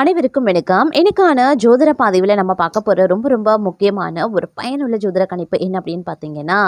அனைவருக்கும் வணக்கம். எனக்கான ஜோதிட பாதையில் நம்ம பார்க்க போகிற ரொம்ப ரொம்ப முக்கியமான ஒரு பயனுள்ள ஜோதிட கணிப்பு என்ன அப்படின்னு பார்த்தீங்கன்னா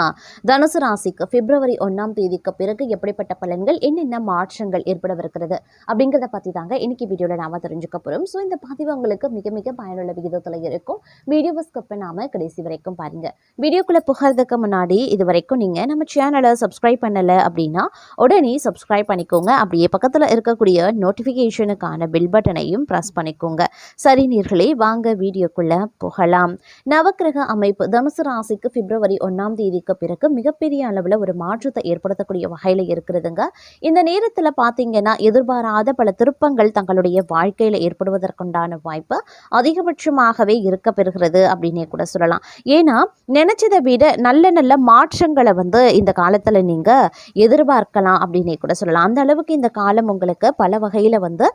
தனுசு ராசிக்கு பிப்ரவரி ஒன்றாம் தேதிக்கு பிறகு எப்படிப்பட்ட பலன்கள் என்னென்ன மாற்றங்கள் ஏற்படவிருக்கிறது அப்படிங்கிறத பற்றி தாங்க இன்னைக்கு வீடியோவில் நாம தெரிஞ்சுக்க போகிறோம் ஸோ இந்த பதிவு உங்களுக்கு மிக மிக பயனுள்ள விகிதத்தில் இருக்கும். வீடியோவை ஸ்கிப் நாம கடைசி வரைக்கும் பாருங்க. வீடியோக்குள்ளே புகறதுக்கு முன்னாடி இது வரைக்கும் நீங்கள் நம்ம சேனலை சப்ஸ்கிரைப் பண்ணலை அப்படின்னா உடனே சப்ஸ்கிரைப் பண்ணிக்கோங்க. அப்படியே பக்கத்தில் இருக்கக்கூடிய நோட்டிஃபிகேஷனுக்கான பில் பட்டனையும் ப்ரெஸ் பண்ணிக்கோங்க. சரி நீர்களே வாங்க வீடியோக்குள்ள போகலாம். நவக்கிரக அமைப்பு தனுசு ராசிக்கு பிப்ரவரி ஒன்றாம் தேதிக்கு பிறகு மிகப்பெரிய அளவில் ஒரு மாற்றத்தை ஏற்படுத்தக்கூடிய வகையில் இருக்கிறதுங்க. இந்த நேரத்தில் பார்த்தீங்கன்னா எதிர்பாராத பல திருப்பங்கள் தங்களுடைய வாழ்க்கையில் ஏற்படுவதற்குண்டான வாய்ப்பு அதிகபட்சமாகவே இருக்க பெறுகிறது அப்படின்னே கூட சொல்லலாம். ஏன்னா நினைச்சதை விட நல்ல நல்ல மாற்றங்களை வந்து இந்த காலத்தில் நீங்கள் எதிர்பார்க்கலாம் அப்படின்னே கூட சொல்லலாம். அந்த அளவுக்கு இந்த காலம் உங்களுக்கு பல வகையில் வந்து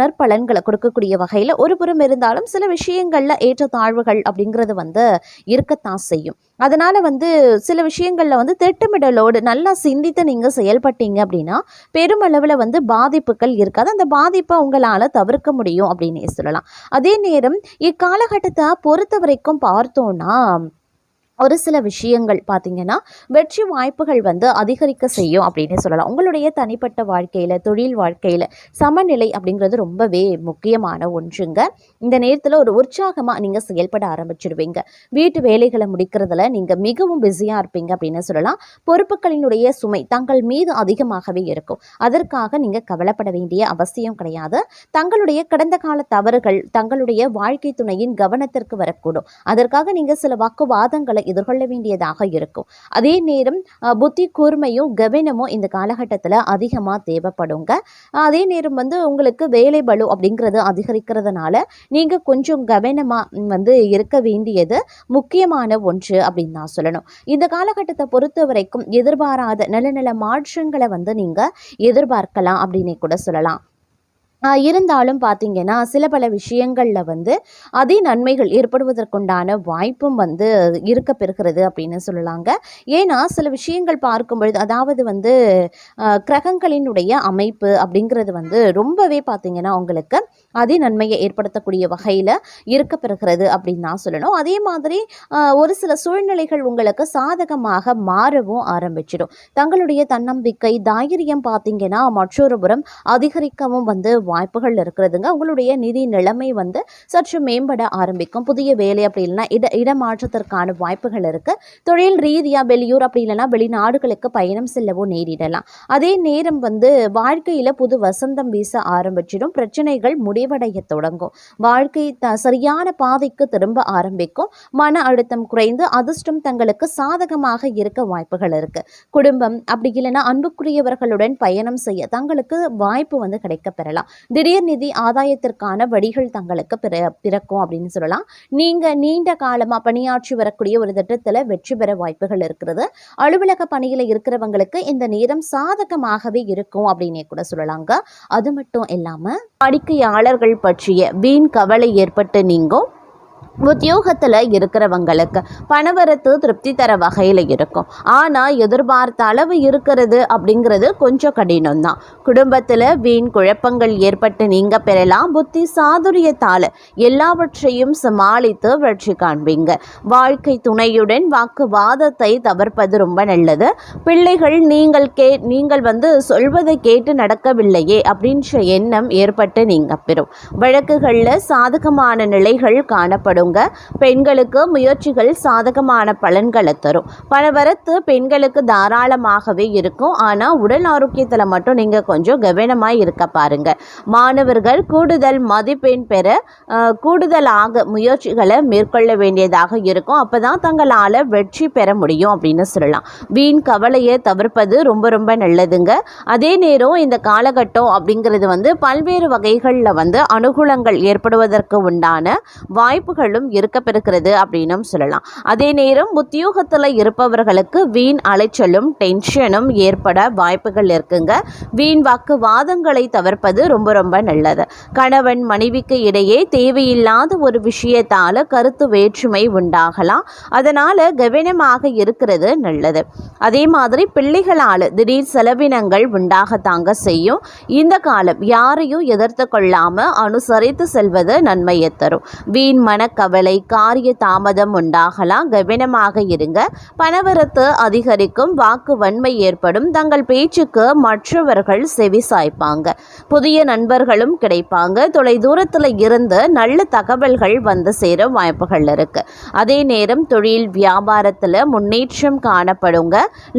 நற்பலன்களை கொடுக்க கொடுக்கக்கூடிய வகையில் ஒரு புறம் இருந்தாலும் சில விஷயங்களில் ஏற்றத்தாழ்வுகள் அப்படிங்கிறது வந்து இருக்கத்தான் செய்யும். அதனால் வந்து சில விஷயங்களில் வந்து திட்டமிடலோடு நல்லா சிந்தித்து நீங்கள் செயல்பட்டீங்க அப்படின்னா பெருமளவில் வந்து பாதிப்புகள் இருக்காது. அந்த பாதிப்பை உங்களால் தவிர்க்க முடியும் அப்படின்னே சொல்லலாம். அதே நேரம் இக்காலகட்டத்தை பொறுத்த வரைக்கும் பார்த்தோன்னா ஒரு சில விஷயங்கள் பார்த்தீங்கன்னா வெற்றி வாய்ப்புகள் வந்து அதிகரிக்க செய்யும் அப்படின்னு சொல்லலாம். உங்களுடைய தனிப்பட்ட வாழ்க்கையில் தொழில் வாழ்க்கையில் சமநிலை அப்படிங்கிறது ரொம்பவே முக்கியமான ஒன்றுங்க. இந்த நேரத்தில் ஒரு உற்சாகமாக நீங்கள் செயல்பட ஆரம்பிச்சிடுவீங்க. வீட்டு வேலைகளை முடிக்கிறதுல நீங்கள் மிகவும் பிஸியாக இருப்பீங்க அப்படின்னு சொல்லலாம். பொறுப்புகளினுடைய சுமை தங்கள் மீது அதிகமாகவே இருக்கும். அதற்காக நீங்கள் கவலைப்பட வேண்டிய அவசியம் கிடையாது. தங்களுடைய கடந்த கால தவறுகள் தங்களுடைய வாழ்க்கை துணையின் கவனத்திற்கு வரக்கூடும். அதற்காக நீங்கள் சில வாக்குவாதங்களை எதிர்கொள்ள வேண்டியதாக இருக்கும். அதே நேரம் புத்தி கூர்மையும் கவனமும் இந்த காலகட்டத்தில் அதிகமாக தேவைப்படுங்க. அதே நேரம் வந்து உங்களுக்கு வேலை பலு அப்படிங்கிறது அதிகரிக்கிறதுனால நீங்கள் கொஞ்சம் கவனமாக வந்து இருக்க வேண்டியது முக்கியமான ஒன்று அப்படின்னு நான் சொல்லணும். இந்த காலகட்டத்தை பொறுத்த வரைக்கும் எதிர்பாராத நல்ல நல்ல மாற்றங்களை வந்து நீங்கள் எதிர்பார்க்கலாம் அப்படின்னு கூட சொல்லலாம். இருந்தாலும் பார்த்தீங்கன்னா சில பல விஷயங்களில் வந்து அதே நன்மைகள் ஏற்படுவதற்குண்டான வாய்ப்பும் வந்து இருக்க பெறுகிறது அப்படின்னு சொல்லலாங்க. ஏன்னா சில விஷயங்கள் பார்க்கும் பொழுது அதாவது வந்து கிரகங்களினுடைய அமைப்பு அப்படிங்கிறது வந்து ரொம்பவே பார்த்திங்கன்னா உங்களுக்கு அதே நன்மையை ஏற்படுத்தக்கூடிய வகையில் இருக்க பெறுகிறது அப்படின்னு நான் சொல்லணும். அதே மாதிரி ஒரு சில சூழ்நிலைகள் உங்களுக்கு சாதகமாக மாறவும் ஆரம்பிச்சிடும். தங்களுடைய தன்னம்பிக்கை தைரியம் பார்த்திங்கன்னா மற்றொரு புறம் அதிகரிக்கவும் வந்து வாய்ப்புகள் இருக்கிறதுங்க. உங்களுடைய நிதி நிலைமை வந்து சற்று மேம்பட ஆரம்பிக்கும். புதிய வேலை அப்படி இல்லைன்னா இட இடமாற்றத்திற்கான வாய்ப்புகள் இருக்குது தொழில் ரீதியாக வெளியூர் அப்படி இல்லைன்னா வெளிநாடுகளுக்கு பயணம் செல்லவோ நேரிடலாம். அதே நேரம் வந்து வாழ்க்கையில் புது வசந்தம் வீச ஆரம்பிச்சிடும். பிரச்சனைகள் முடிவடைய தொடங்கும். வாழ்க்கை த சரியான பாதைக்கு திரும்ப ஆரம்பிக்கும். மன அழுத்தம் குறைந்து அதிர்ஷ்டம் தங்களுக்கு சாதகமாக இருக்க வாய்ப்புகள் இருக்குது குடும்பம் அப்படி இல்லைன்னா அன்புக்குரியவர்களுடன் பயணம் செய்ய தங்களுக்கு வாய்ப்பு வந்து கிடைக்க பெறலாம். திடீர் நிதி ஆதாயத்திற்கான வழிகள் தங்களுக்கு பிற பிறக்கும் அப்படின்னு சொல்லலாம். நீங்க நீண்ட காலமா பணியாற்றி வரக்கூடிய ஒரு திட்டத்தில் வெற்றி பெற வாய்ப்புகள் இருக்கிறது. அலுவலக பணியில இருக்கிறவங்களுக்கு இந்த நேரம் சாதகமாகவே இருக்கும் அப்படின்னே கூட சொல்லலாங்க. அது மட்டும் இல்லாம வாடிக்கையாளர்கள் பற்றிய வீண் கவலை ஏற்பட்டு நீங்கும். உத்தியோகத்தில் இருக்கிறவங்களுக்கு பணவரத்து திருப்தி தர வகையில் இருக்கும். ஆனால் எதிர்பார்த்த அளவு இருக்கிறது அப்படிங்கிறது கொஞ்சம் கடினம் தான் குடும்பத்தில் வீண் குழப்பங்கள் ஏற்பட்டு நீங்கள் பெறலாம் புத்தி சாதுரியத்தால் எல்லாவற்றையும் சமாளித்து வெற்றி காண்பீங்க. வாழ்க்கை துணையுடன் வாக்குவாதத்தை தவிர்ப்பது ரொம்ப நல்லது. பிள்ளைகள் நீங்கள் கே நீங்கள் வந்து சொல்வதை கேட்டு நடக்கவில்லையே அப்படின்ற எண்ணம் ஏற்பட்டு நீங்கள் பெறும். வழக்குகளில் சாதகமான நிலைகள் காணப்படும். ஈடுபடுங்க பெண்களுக்கு முயற்சிகள் சாதகமான பலன்களை தரும். பணவரத்து பெண்களுக்கு தாராளமாகவே இருக்கும். ஆனால் உடல் ஆரோக்கியத்தில் மட்டும் நீங்கள் கொஞ்சம் கவனமாக இருக்க பாருங்க. மாணவர்கள் கூடுதல் மதிப்பெண் பெற கூடுதலாக முயற்சிகளை மேற்கொள்ள வேண்டியதாக இருக்கும். அப்போ தான் தங்களால் வெற்றி பெற முடியும் அப்படின்னு சொல்லலாம். வீண் கவலையை தவிர்ப்பது ரொம்ப ரொம்ப நல்லதுங்க. அதே நேரம் இந்த காலகட்டம் அப்படிங்கிறது வந்து பல்வேறு வகைகளில் வந்து அனுகூலங்கள் ஏற்படுவதற்கு உண்டான வாய்ப்புகள் வாய்ப்புகளும் இருக்கப்பெறுகிறது அப்படின்னும் சொல்லலாம். அதே நேரம் உத்தியோகத்தில் இருப்பவர்களுக்கு வீண் அலைச்சலும் டென்ஷனும் ஏற்பட வாய்ப்புகள் இருக்குங்க. வீண் வாக்குவாதங்களை தவிர்ப்பது ரொம்ப ரொம்ப நல்லது. கணவன் மனைவிக்கு இடையே தேவையில்லாத ஒரு விஷயத்தால கருத்து வேற்றுமை உண்டாகலாம். அதனால கவனமாக இருக்கிறது நல்லது. அதே மாதிரி பிள்ளைகளால் திடீர் செலவினங்கள் உண்டாகத்தாங்க செய்யும். இந்த காலம் யாரையும் எதிர்த்து கொள்ளாம அனுசரித்து செல்வது நன்மையை தரும். வீண் கவலை காரிய தாமதம் உண்டாகலாம். கவனமாக இருங்க. பணவரத்து அதிகரிக்கும். வாக்கு வன்மை ஏற்படும். தங்கள் பேச்சுக்கு மற்றவர்கள் செவி சாய்ப்பாங்க. புதிய நண்பர்களும் கிடைப்பாங்க. தொலை தூரத்தில் இருந்து நல்ல தகவல்கள் வந்து சேர வாய்ப்புகள் இருக்கு. அதே நேரம் தொழில் வியாபாரத்தில் முன்னேற்றம் காணப்படுங்க.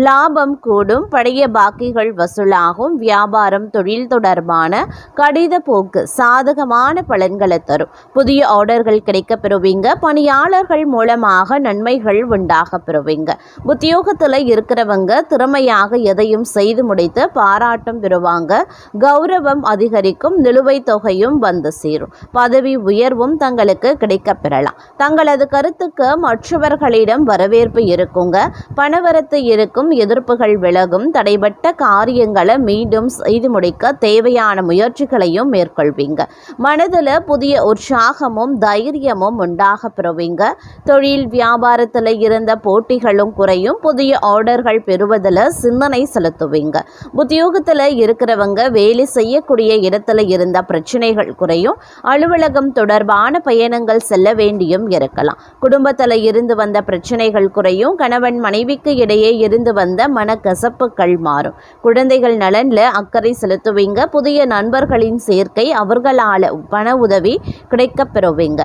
லாபம் கூடும். பழைய பாக்கிகள் வசூலாகும். வியாபாரம் தொழில் தொடர்பான கடித போக்கு சாதகமான பலன்களை தரும். புதிய ஆர்டர்கள் கிடைக்க பெறுவீங்க. பணியாளர்கள் மூலமாக நன்மைகள் உண்டாக பெறுவீங்க. உத்தியோகத்தில் இருக்கிறவங்க திறமையாக எதையும் செய்து முடித்து பாராட்டம் பெறுவாங்க. கௌரவம் அதிகரிக்கும் நிலுவைத் தொகையும் வந்து சேரும். பதவி உயர்வும் தங்களுக்கு கிடைக்கப் பெறலாம். தங்களது கருத்துக்கு மற்றவர்களிடம் வரவேற்பு இருக்குங்க. பணவரத்து இருக்கும் எதிர்ப்புகள் விலகும். தடைபட்ட காரியங்களை மீண்டும் செய்து முடிக்க தேவையான முயற்சிகளையும் மேற்கொள்வீங்க. மனதில் புதிய உற்சாகமும் தைரியமும் உண்டாக பெறுவீங்க. தொழில் வியாபாரத்தில் இருந்த போட்டிகளும் குறையும். புதிய ஆர்டர்கள் பெறுவதில் சிந்தனை செலுத்துவீங்க. உத்தியோகத்தில் இருக்கிறவங்க வேலை செய்யக்கூடிய இடத்துல இருந்த பிரச்சனைகள் குறையும். அலுவலகம் தொடர்பான பயணங்கள் செல்ல வேண்டியும் இருக்கலாம். குடும்பத்தில் இருந்து வந்த பிரச்சனைகள் குறையும். கணவன் மனைவிக்கு இடையே இருந்து வந்த மனக்கசப்புகள் மாறும். குழந்தைகள் நலனில் அக்கறை செலுத்துவீங்க. புதிய நண்பர்களின் சேர்க்கை அவர்களால் பண உதவி கிடைக்கப் பெறுவீங்க.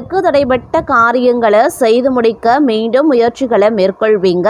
உங்களுக்கு தடைபட்ட காரியங்களை செய்து முடிக்க மீண்டும் முயற்சிகளை மேற்கொள்வீங்க.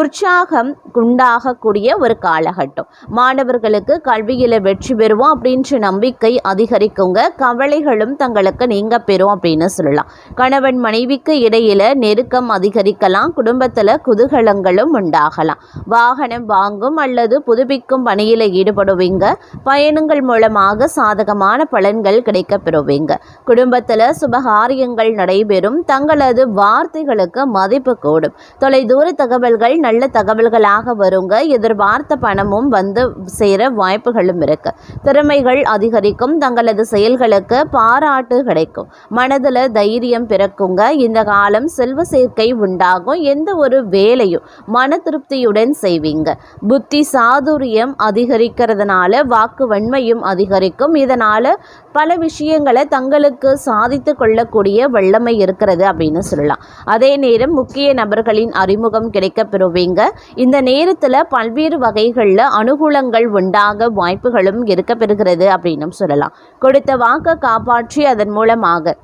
உற்சாகம் உண்டாகக்கூடிய ஒரு காலகட்டம். மாணவர்களுக்கு கல்வியில் வெற்றி பெறுவோம் அப்படின்ற நம்பிக்கை அதிகரிக்குங்க. கவலைகளும் தங்களுக்கு நீங்க பெறும் அப்படின்னு சொல்லலாம். கணவன் மனைவிக்கு இடையில நெருக்கம் அதிகரிக்கலாம். குடும்பத்தில் குதூகலங்களும் உண்டாகலாம். வாகனம் வாங்கும் அல்லது புதுப்பிக்கும் பணியில் ஈடுபடுவீங்க. பயணங்கள் மூலமாக சாதகமான பலன்கள் கிடைக்க பெறுவீங்க குடும்பத்தில் சுபகாரியங்கள் நடைபெறும். தங்களது வார்த்தைகளுக்கு மதிப்பு கூடும். தொலைதூர தகவல்கள் நல்ல தகவல்களாக வருங்க. எதிர்பார்த்த பணமும் வந்து சேர வாய்ப்புகளும் இருக்கு. திறமைகள் அதிகரிக்கும். தங்களது செயல்களுக்கு பாராட்டு கிடைக்கும். மனதில் தைரியம் பிறக்குங்க. இந்த காலம் செல்வ சேர்க்கை உண்டாகும். எந்த ஒரு வேலையும் மன திருப்தியுடன் செய்வீங்க. புத்தி சாதுரியம் அதிகரிக்கிறதுனால வாக்கு வன்மையும் அதிகரிக்கும். இதனால் பல விஷயங்களை தங்களுக்கு சாதித்து கொள்ளக்கூடிய வல்லமை இருக்கிறது அப்படின்னு சொல்லலாம். அதே நேரம் முக்கிய நபர்களின் அறிமுகம் கிடைக்க பெறுவீங்க. இந்த நேரத்தில் பல்வேறு வகைகளில் அனுகூலங்கள் உண்டாக வாய்ப்புகளும் இருக்க பெறுகிறது அப்படின்னும் சொல்லலாம். கொடுத்த வாக்கை காப்பாற்றி அதன் மூலமாக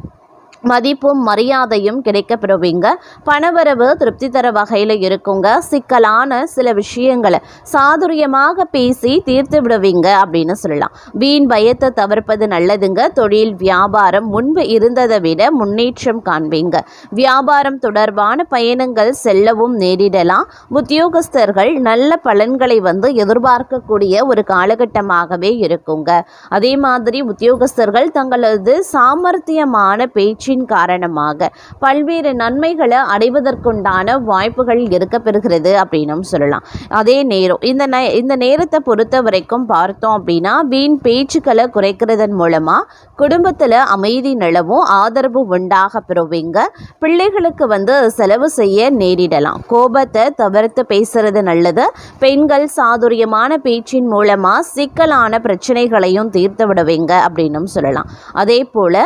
மதிப்பும் மரியாதையும் கிடைக்க பெறுவீங்க பணவரவு திருப்தி தர வகையில் இருக்குங்க. சிக்கலான சில விஷயங்களை சாதுரியமாக பேசி தீர்த்து விடுவீங்க அப்படின்னு சொல்லலாம். வீண் பயத்தை தவிர்ப்பது நல்லதுங்க. தொழில் வியாபாரம் முன்பு இருந்ததை விட முன்னேற்றம் காண்பீங்க. வியாபாரம் தொடர்பான பயணங்கள் செல்லவும் நேரிடலாம். உத்தியோகஸ்தர்கள் நல்ல பலன்களை வந்து எதிர்பார்க்கக்கூடிய ஒரு காலகட்டமாகவே இருக்குங்க. அதே மாதிரி உத்தியோகஸ்தர்கள் தங்களது சாமர்த்தியமான பேச்சு பேச்சின் காரணமாக பல்வேறு நன்மைகளை அடைவதற்குண்டான வாய்ப்புகள் இருக்க பெறுகிறது அப்படின்னும் சொல்லலாம். அதே நேரம் இந்த நே இந்த நேரத்தை பொறுத்த வரைக்கும் பார்த்தோம் அப்படின்னா வீண் பேச்சுக்களை குறைக்கிறதன் மூலமாக குடும்பத்தில் அமைதி நிலவும் ஆதரவு உண்டாக பெறுவீங்க. பிள்ளைகளுக்கு வந்து செலவு செய்ய நேரிடலாம். கோபத்தை தவிர்த்து பேசுறது நல்லது. பெண்கள் சாதுரியமான பேச்சின் மூலமாக சிக்கலான பிரச்சனைகளையும் தீர்த்து விடுவீங்க அப்படின்னும் சொல்லலாம். அதே போல்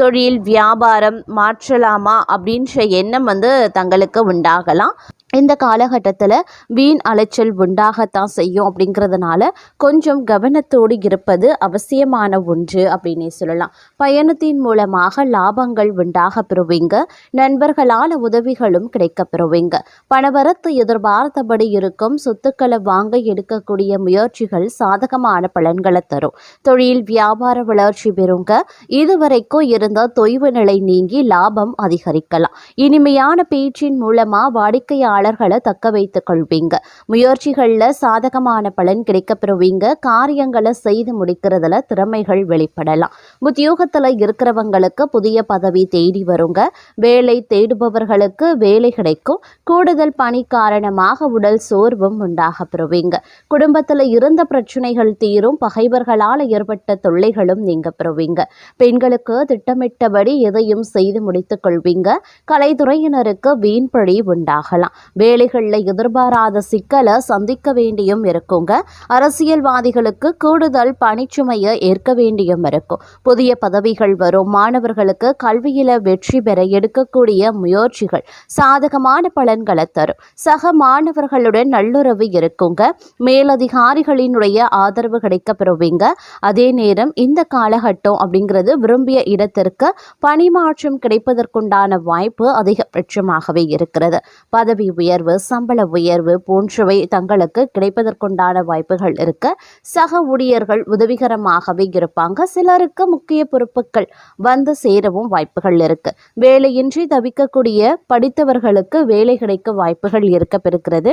தொழில் வியாபாரம் மாற்றலாமா அப்படின்ற எண்ணம் வந்து தங்களுக்கு உண்டாகலாம். இந்த காலகட்டத்தில் வீண் அலைச்சல் உண்டாகத்தான் செய்யும் அப்படிங்கிறதுனால கொஞ்சம் கவனத்தோடு இருப்பது அவசியமான ஒன்று அப்படின்னே சொல்லலாம். பயணத்தின் மூலமாக லாபங்கள் உண்டாக பெறுவீங்க. நண்பர்களால் உதவிகளும் கிடைக்க பெறுவீங்க. பணவரத்து எதிர்பார்த்தபடி இருக்கும் சொத்துக்களை வாங்க எடுக்கக்கூடிய முயற்சிகள் சாதகமான பலன்களை தரும். தொழில் வியாபார வளர்ச்சி பெறுங்க. இதுவரைக்கும் இருந்த தொய்வு நிலை நீங்கி லாபம் அதிகரிக்கலாம். இனிமையான பேச்சின் மூலமாக வாடிக்கையாளர் வாடிக்கையாளர்களை தக்க வைத்து கொள்வீங்க. முயற்சிகளில் சாதகமான பலன் கிடைக்கப்பெறுவீங்க காரியங்களை செய்து முடிக்கிறதுல திறமைகள் வெளிப்படலாம். உத்தியோகத்தில் இருக்கிறவங்களுக்கு புதிய பதவி தேடி வருங்க. வேலை தேடுபவர்களுக்கு வேலை கிடைக்கும். கூடுதல் பணி காரணமாக உடல் சோர்வும் உண்டாக பெறுவீங்க. குடும்பத்தில் இருந்த பிரச்சனைகள் தீரும். பகைவர்களால் ஏற்பட்ட தொல்லைகளும் நீங்க பெறுவீங்க. பெண்களுக்கு திட்டமிட்டபடி எதையும் செய்து முடித்துக் கொள்வீங்க. கலைத்துறையினருக்கு வீண்பழி உண்டாகலாம். வேலைகளில் எதிர்பாராத சிக்கலை சந்திக்க வேண்டியும் இருக்குங்க அரசியல்வாதிகளுக்கு கூடுதல் பணிச்சுமையை ஏற்க வேண்டியும் இருக்கும். புதிய பதவிகள் வரும். மாணவர்களுக்கு கல்வியில் வெற்றி பெற எடுக்கக்கூடிய முயற்சிகள் சாதகமான பலன்களை தரும். சக மாணவர்களுடன் நல்லுறவு இருக்குங்க மேலதிகாரிகளினுடைய ஆதரவு கிடைக்க பெறுவீங்க அதே நேரம் இந்த காலகட்டம் அப்படிங்கிறது விரும்பிய இடத்திற்கு பணிமாற்றம் கிடைப்பதற்குண்டான வாய்ப்பு அதிகபட்சமாகவே இருக்கிறது. பதவி உயர்வு சம்பள உயர்வு போன்றவை தங்களுக்கு கிடைப்பதற்குண்டான வாய்ப்புகள் இருக்க சக ஊழியர்கள் உதவிகரமாகவே இருப்பாங்க. சிலருக்கு முக்கிய பொறுப்புகள் வந்து சேரவும் வாய்ப்புகள் இருக்கு. வேலையின்றி தவிக்கக்கூடிய படித்தவர்களுக்கு வேலை கிடைக்க வாய்ப்புகள் இருக்க பெறுகிறது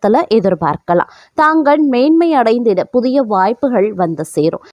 எதிர்பார்க்கலாம். தாங்கள் மேன்மை அடைந்திட புதிய வாய்ப்புகள் வந்து சேரும்.